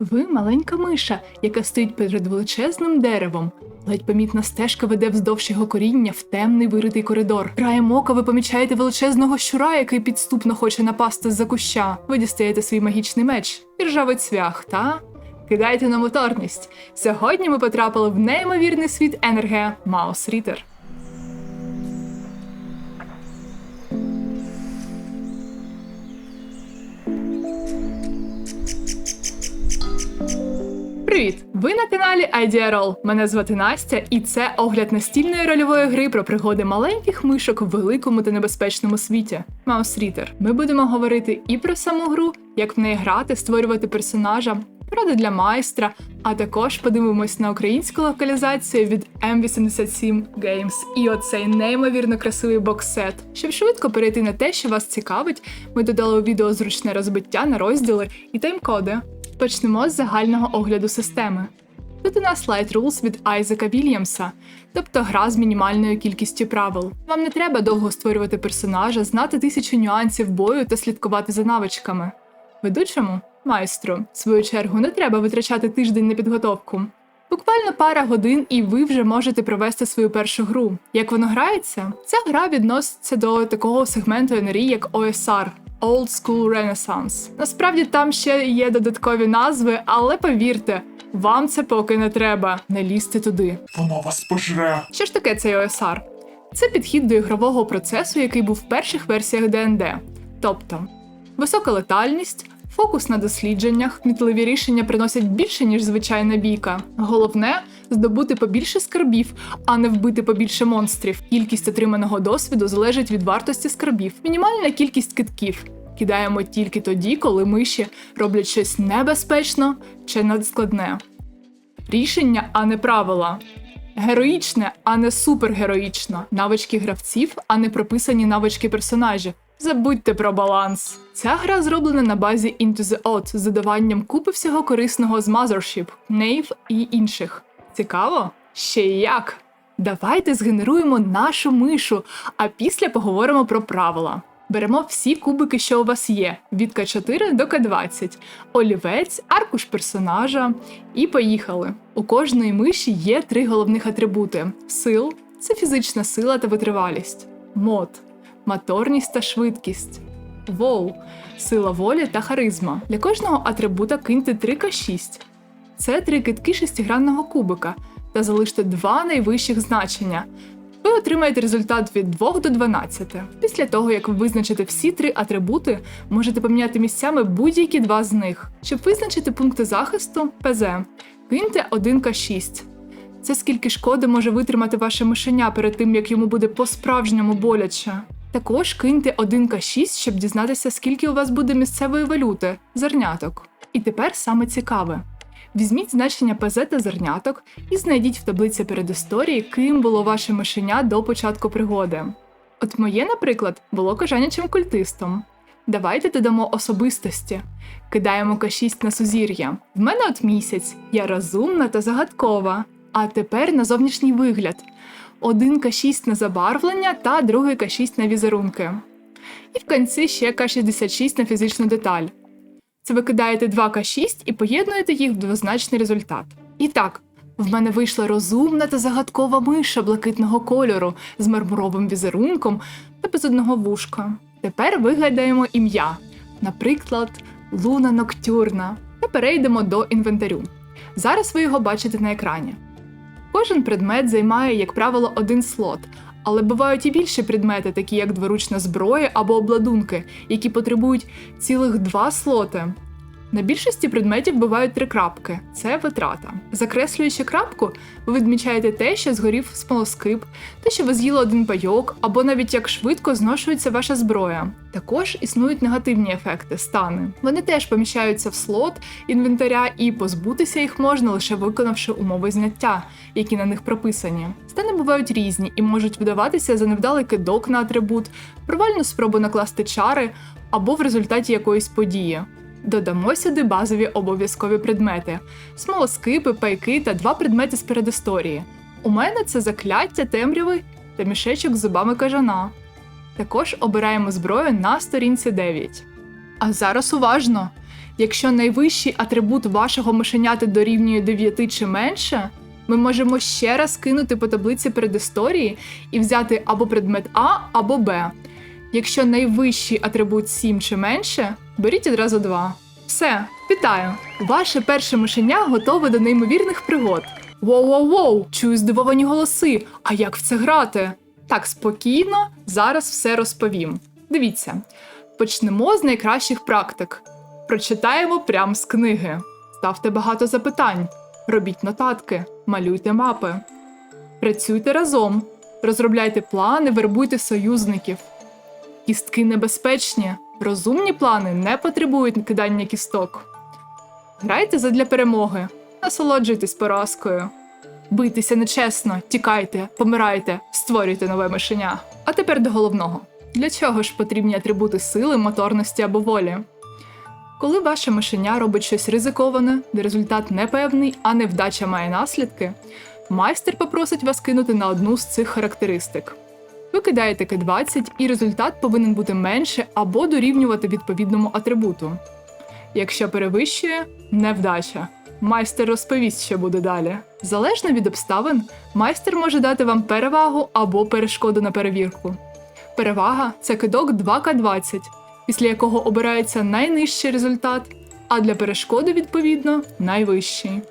Ви маленька миша, яка стоїть перед величезним деревом. Ледь помітна стежка веде вздовж його коріння в темний виритий коридор. Краєм ока ви помічаєте величезного щура, який підступно хоче напасти з-за куща. Ви дістаєте свій магічний меч і ржавий цвях, та кидайте на моторність. Сьогодні ми потрапили в неймовірний світ Енерге Маус Рітер. Привіт! Ви на каналі Idea Roll. Мене звати Настя, і це огляд настільної рольової гри про пригоди маленьких мишок в великому та небезпечному світі. Маус Рітер. Ми будемо говорити і про саму гру, як в неї грати, створювати персонажа, поради для майстра, а також подивимось на українську локалізацію від M87 Games і оцей неймовірно красивий боксет. Щоб швидко перейти на те, що вас цікавить, ми додали у відео зручне розбиття на розділи і тайм-коди. Почнемо з загального огляду системи. Тут у нас Light Rules від Айзека Вільямса, тобто гра з мінімальною кількістю правил. Вам не треба довго створювати персонажа, знати тисячу нюансів бою та слідкувати за навичками. Ведучому майстру, в свою чергу, не треба витрачати тиждень на підготовку. Буквально пара годин, і ви вже можете провести свою першу гру. Як воно грається? Ця гра відноситься до такого сегменту НРІ, як OSR Old School Renaissance. Насправді там ще є додаткові назви, але повірте, вам це поки не треба. Не лізьте туди. Воно вас пожре. Що ж таке цей OSR? Це підхід до ігрового процесу, який був в перших версіях ДНД. Тобто висока летальність, фокус на дослідженнях, кмітливі рішення приносять більше, ніж звичайна бійка. Головне здобути побільше скарбів, а не вбити побільше монстрів. Кількість отриманого досвіду залежить від вартості скарбів. Мінімальна кількість китків. Кидаємо тільки тоді, коли миші роблять щось небезпечно чи надскладне. Рішення, а не правила. Героїчне, а не супергероїчно. Навички гравців, а не прописані навички персонажів. Забудьте про баланс. Ця гра зроблена на базі Into the Odd з додаванням купи всього корисного з Mothership, Knave і інших. Цікаво? Ще як! Давайте згенеруємо нашу мишу, а після поговоримо про правила. Беремо всі кубики, що у вас є, від К4 до К20, олівець, аркуш персонажа, і поїхали. У кожної миші є три головних атрибути: сил це фізична сила та витривалість, мод моторність та швидкість, вол сила волі та харизма. Для кожного атрибута киньте 3К6. Це три китки шестигранного кубика та залиште два найвищих значення. Ви отримаєте результат від 2 до 12. Після того, як ви визначите всі три атрибути, можете поміняти місцями будь-які два з них. Щоб визначити пункти захисту ПЗ, киньте 1К6. Це скільки шкоди може витримати ваше мишеня перед тим, як йому буде по-справжньому боляче. Також киньте 1К6, щоб дізнатися, скільки у вас буде місцевої валюти зерняток. І тепер саме цікаве. Візьміть значення ПЗ та зерняток і знайдіть в таблиці передісторії, ким було ваше мишеня до початку пригоди. От моє, наприклад, було кожанячим культистом. Давайте додамо особистості. Кидаємо К6 на сузір'я. В мене от місяць, я розумна та загадкова. А тепер на зовнішній вигляд. Один К6 на забарвлення та другий К6 на візерунки. І в кінці ще К66 на фізичну деталь. Це ви кидаєте 2К6 і поєднуєте їх в двозначний результат. І так, в мене вийшла розумна та загадкова миша блакитного кольору з мармуровим візерунком та без одного вушка. Тепер вигадаємо ім'я, наприклад, Луна Ноктюрна, та перейдемо до інвентарю. Зараз ви його бачите на екрані. Кожен предмет займає, як правило, один слот, але бувають і більші предмети, такі як дворучна зброя або обладунки, які потребують цілих два слоти. На більшості предметів бувають три крапки це витрата. Закреслюючи крапку, ви відмічаєте те, що згорів смолоскип, те, що ви з'їли один пайок, або навіть як швидко зношується ваша зброя. Також існують негативні ефекти, стани. Вони теж поміщаються в слот інвентаря, і позбутися їх можна лише виконавши умови зняття, які на них прописані. Стани бувають різні і можуть видаватися за невдалий кидок на атрибут, провальну спробу накласти чари або в результаті якоїсь події. Додамо сюди базові обов'язкові предмети: смолоскипи, пайки та два предмети з передісторії. У мене це закляття темряви та мішечок з зубами кажана. Також обираємо зброю на сторінці 9. А зараз уважно! Якщо найвищий атрибут вашого мишеняти дорівнює 9 чи менше, ми можемо ще раз кинути по таблиці передісторії і взяти або предмет А, або Б. Якщо найвищий атрибут 7 чи менше, беріть одразу 2. Все, вітаю! Ваше перше мишеня готове до неймовірних пригод. Воу-воу-воу, чую здивовані голоси. А як в це грати? Так, спокійно, зараз все розповім. Дивіться, почнемо з найкращих практик. Прочитаємо прямо з книги. Ставте багато запитань, робіть нотатки, малюйте мапи. Працюйте разом, розробляйте плани, вербуйте союзників. Кістки небезпечні, розумні плани не потребують кидання кісток. Грайте задля перемоги, насолоджуйтесь поразкою. Бийтеся нечесно, тікайте, помирайте, створюйте нове мишеня. А тепер до головного: для чого ж потрібні атрибути сили, моторності або волі? Коли ваше мишеня робить щось ризиковане, де результат непевний, а невдача має наслідки, майстер попросить вас кинути на одну з цих характеристик. Ви кидаєте К20, і результат повинен бути менше або дорівнювати відповідному атрибуту. Якщо перевищує невдача. Майстер розповість, що буде далі. Залежно від обставин, майстер може дати вам перевагу або перешкоду на перевірку. Перевага це кидок 2К20, після якого обирається найнижчий результат, а для перешкоди, відповідно, найвищий.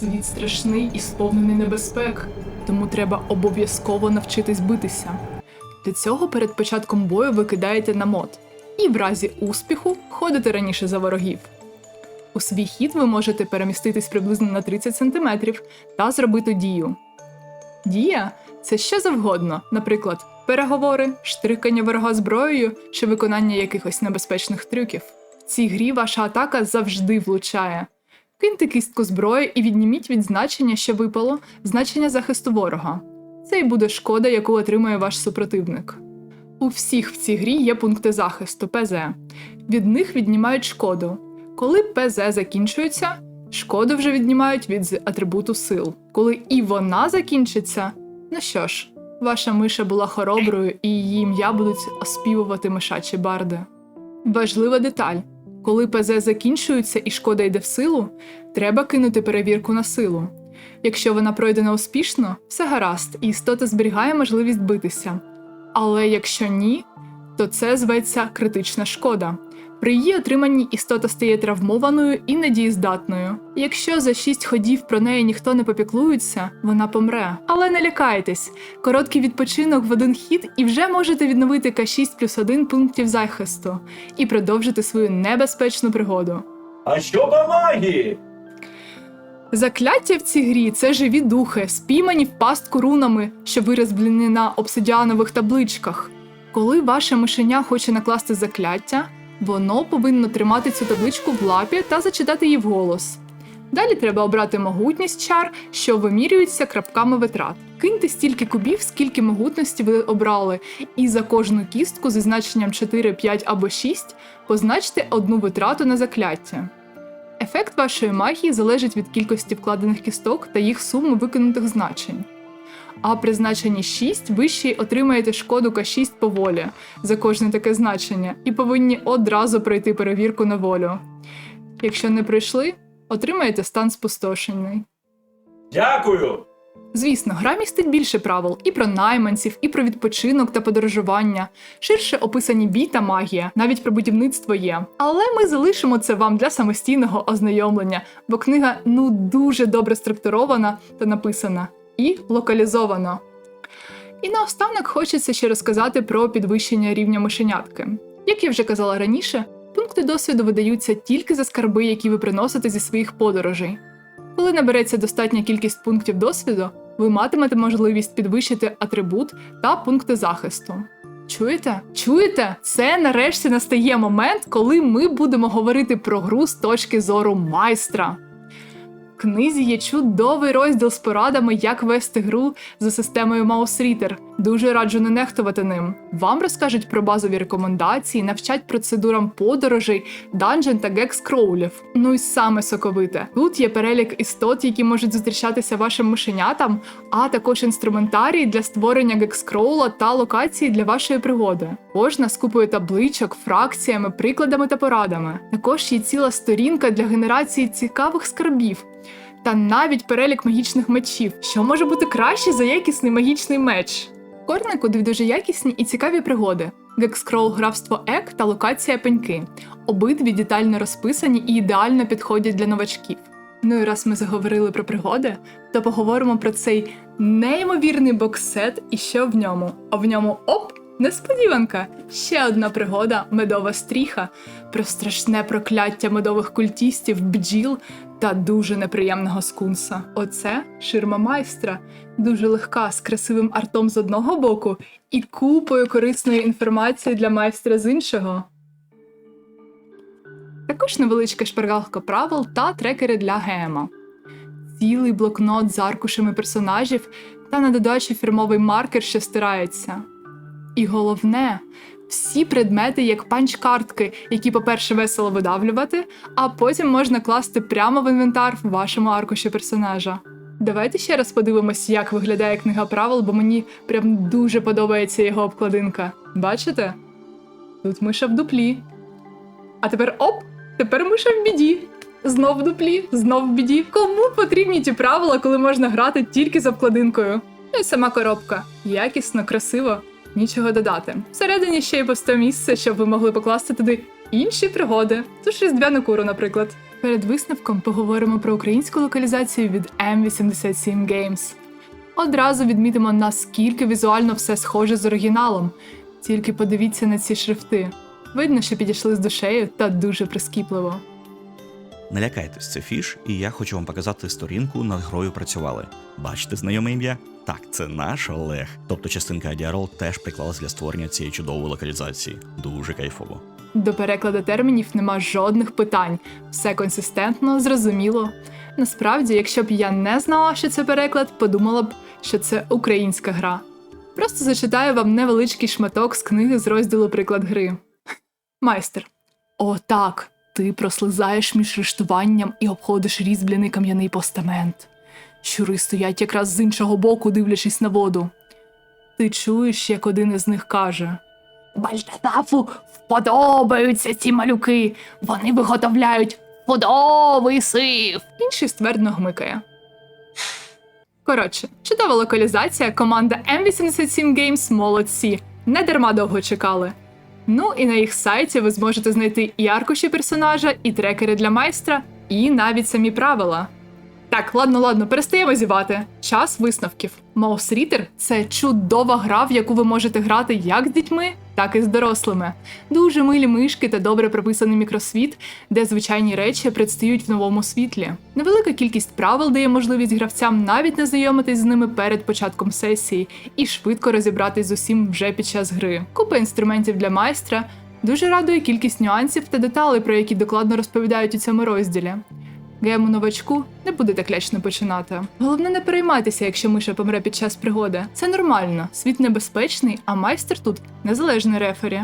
Світ страшний і сповнений небезпек, тому треба обов'язково навчитись битися. Для цього перед початком бою ви кидаєте на мод, і в разі успіху ходите раніше за ворогів. У свій хід ви можете переміститись приблизно на 30 см та зробити дію. Дія це що завгодно, наприклад, переговори, штрикання ворога зброєю чи виконання якихось небезпечних трюків. В цій грі ваша атака завжди влучає. Киньте кістку зброї і відніміть від значення, що випало, значення захисту ворога. Це й буде шкода, яку отримує ваш супротивник. У всіх в цій грі є пункти захисту ПЗ. Від них віднімають шкоду. Коли ПЗ закінчується, шкоду вже віднімають від атрибуту сил. Коли і вона закінчиться, ну що ж, ваша миша була хороброю і її ім'я будуть оспівувати мишачі барди. Важлива деталь: коли ПЗ закінчується і шкода йде в силу, треба кинути перевірку на силу. Якщо вона пройдена успішно, все гаразд, і істота зберігає можливість битися. Але якщо ні, то це зветься критична шкода. При її отриманні істота стає травмованою і недієздатною. Якщо за шість ходів про неї ніхто не попіклується, вона помре. Але не лякайтесь, короткий відпочинок в один хід і вже можете відновити К6 плюс 1 пунктів захисту і продовжити свою небезпечну пригоду. А що по магії? Закляття в цій грі це живі духи, спіймані в пастку рунами, що вирізблені на обсидіанових табличках. Коли ваше мишеня хоче накласти закляття, воно повинно тримати цю табличку в лапі та зачитати її вголос. Далі треба обрати могутність чар, що вимірюється крапками витрат. Киньте стільки кубів, скільки могутності ви обрали, і за кожну кістку зі значенням 4, 5 або 6 позначте одну витрату на закляття. Ефект вашої магії залежить від кількості вкладених кісток та їх суми викинутих значень. А при значенні 6 ви ще отримаєте шкоду К6 по волі за кожне таке значення і повинні одразу пройти перевірку на волю. Якщо не пройшли, отримаєте стан спустошений. Дякую. Звісно, гра містить більше правил і про найманців, і про відпочинок та подорожування. Ширше описані бій та магія, навіть про будівництво є. Але ми залишимо це вам для самостійного ознайомлення, бо книга ну дуже добре структурована та написана і локалізована. І наостанок хочеться ще розказати про підвищення рівня мишенятки. Як я вже казала раніше, пункти досвіду видаються тільки за скарби, які ви приносите зі своїх подорожей. Коли набереться достатня кількість пунктів досвіду, ви матимете можливість підвищити атрибут та пункти захисту. Чуєте? Чуєте? Це нарешті настає момент, коли ми будемо говорити про гру з точки зору майстра. Книзі є чудовий розділ з порадами, як вести гру за системою Reader. Дуже раджу не нехтувати ним. Вам розкажуть про базові рекомендації, навчать процедурам подорожей, данжен та гекс-кроулів. Ну і саме соковите. Тут є перелік істот, які можуть зустрічатися вашим мишенятам, а також інструментарій для створення гекскроула та локації для вашої пригоди. Кожна з купою табличок, фракціями, прикладами та порадами. Також є ціла сторінка для генерації цікавих скарбів. Та навіть перелік магічних мечів, що може бути краще за якісний магічний меч. Корнику дуже якісні і цікаві пригоди. Гекскрол графство Ек та локація пеньки. Обидві детально розписані і ідеально підходять для новачків. Ну і раз ми заговорили про пригоди, то поговоримо про цей неймовірний боксет і що в ньому. А в ньому оп! Несподіванка! Ще одна пригода медова стріха про страшне прокляття медових культістів, бджіл та дуже неприємного скунса. Оце ширма майстра, дуже легка, з красивим артом з одного боку і купою корисної інформації для майстра з іншого. Також невеличка шпаргалка правил та трекери для гема. Цілий блокнот з аркушами персонажів та на додачі фірмовий маркер, що стирається. І головне, всі предмети як панч-картки, які, по-перше, весело видавлювати, а потім можна класти прямо в інвентар в вашому аркуші персонажа. Давайте ще раз подивимось, як виглядає книга правил, бо мені прям дуже подобається його обкладинка. Бачите? Тут миша в дуплі. А тепер оп! Тепер миша в біді. Знов в дуплі, знов в біді. Кому потрібні ті правила, коли можна грати тільки з обкладинкою? Ну і сама коробка. Якісно, красиво, нічого додати. Всередині ще й пусте місце, щоб ви могли покласти туди інші пригоди. Ту ж різдвяну куру, наприклад. Перед висновком поговоримо про українську локалізацію від M87 Games. Одразу відмітимо, наскільки візуально все схоже з оригіналом. Тільки подивіться на ці шрифти. Видно, що підійшли з душею та дуже прискіпливо. Не лякайтесь, це фіш, і я хочу вам показати сторінку над грою працювали. Бачите знайоме ім'я? Так, це наш Олег. Тобто частинка Адіарол теж приклалась для створення цієї чудової локалізації. Дуже кайфово. До перекладу термінів нема жодних питань, все консистентно, зрозуміло. Насправді, якщо б я не знала, що це переклад, подумала б, що це українська гра. Просто зачитаю вам невеличкий шматок з книги з розділу Приклад гри. Майстер. О, так. Ти прослизаєш між рештуванням і обходиш різьбляний кам'яний постамент. Щури стоять якраз з іншого боку, дивлячись на воду. Ти чуєш, як один із них каже: Бальтафу вподобаються ці малюки. Вони виготовляють подовий сив. Інший ствердно гмикає. Коротше, чудова локалізація. Команда M87 Games молодці. Не дарма довго чекали. Ну і на їх сайті ви зможете знайти і аркуші персонажа, і трекери для майстра, і навіть самі правила. Так, ладно, ладно, перестаємо зівати. Час висновків. Mouse Reader – це чудова гра, в яку ви можете грати як з дітьми, так і з дорослими. Дуже милі мишки та добре прописаний мікросвіт, де звичайні речі предстають в новому світлі. Невелика кількість правил дає можливість гравцям навіть не знайомитись з ними перед початком сесії і швидко розібратись з усім вже під час гри. Купа інструментів для майстра. Дуже радує кількість нюансів та деталей, про які докладно розповідають у цьому розділі. Гему новачку не буде так лячно починати. Головне, не переймайтеся, якщо миша помре під час пригоди. Це нормально, світ небезпечний, а майстер тут незалежний рефері.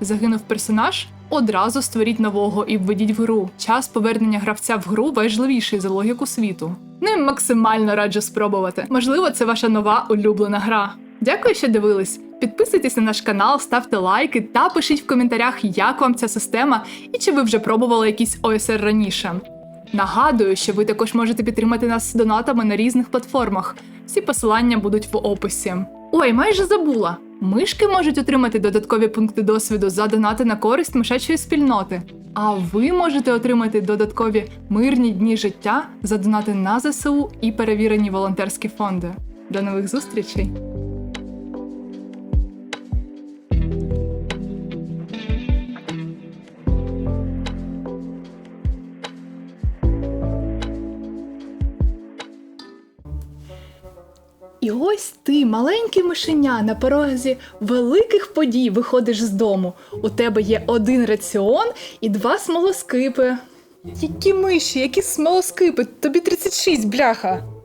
Загинув персонаж. Одразу створіть нового і введіть в гру. Час повернення гравця в гру важливіший за логіку світу. Ну і максимально раджу спробувати. Можливо, це ваша нова улюблена гра. Дякую, що дивились. Підписуйтесь на наш канал, ставте лайки та пишіть в коментарях, як вам ця система і чи ви вже пробували якийсь ОСР раніше. Нагадую, що ви також можете підтримати нас донатами на різних платформах. Всі посилання будуть в описі. Ой, майже забула. Мишки можуть отримати додаткові пункти досвіду за донати на користь мишачої спільноти. А ви можете отримати додаткові мирні дні життя за донати на ЗСУ і перевірені волонтерські фонди. До нових зустрічей! Ось ти, маленький мишеня, на порозі великих подій виходиш з дому. У тебе є один раціон і два смолоскипи. Які миші, які смолоскипи, тобі 36, бляха.